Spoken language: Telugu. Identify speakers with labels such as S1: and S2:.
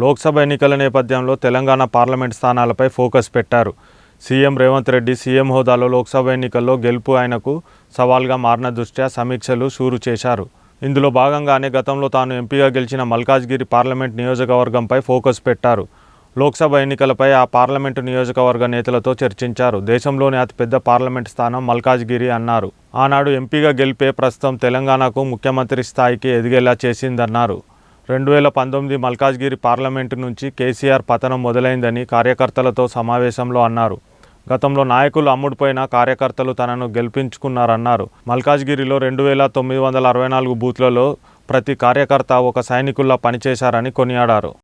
S1: లోక్సభ ఎన్నికల నేపథ్యంలో తెలంగాణ పార్లమెంట్ స్థానాలపై ఫోకస్ పెట్టారు. సీఎం రేవంత్ రెడ్డి సీఎం హోదాలో లోక్సభ ఎన్నికల్లో గెలుపు ఆయనకు సవాల్గా మారిన దృష్ట్యా సమీక్షలు షూరు చేశారు. ఇందులో భాగంగానే గతంలో తాను ఎంపీగా గెలిచిన మల్కాజ్గిరి పార్లమెంట్ నియోజకవర్గంపై ఫోకస్ పెట్టారు. లోక్సభ ఎన్నికలపై ఆ పార్లమెంటు నియోజకవర్గ నేతలతో చర్చించారు. దేశంలోని అతిపెద్ద పార్లమెంట్ స్థానం మల్కాజ్గిరి అన్నారు. ఆనాడు ఎంపీగా గెలిపే ప్రస్తుతం తెలంగాణకు ముఖ్యమంత్రి స్థాయికి ఎదిగేలా చేసిందన్నారు. రెండు వేల పంతొమ్మిది మల్కాజ్గిరి పార్లమెంటు నుంచి కేసీఆర్ పతనం మొదలైందని కార్యకర్తలతో సమావేశంలో అన్నారు. గతంలో నాయకులు అమ్ముడుపోయిన కార్యకర్తలు తనను గెలిపించుకున్నారన్నారు. మల్కాజ్గిరిలో రెండు వేల తొమ్మిది వందల అరవై నాలుగు బూత్లలో ప్రతి కార్యకర్త ఒక సైనికుల్లా పనిచేశారని కొనియాడారు.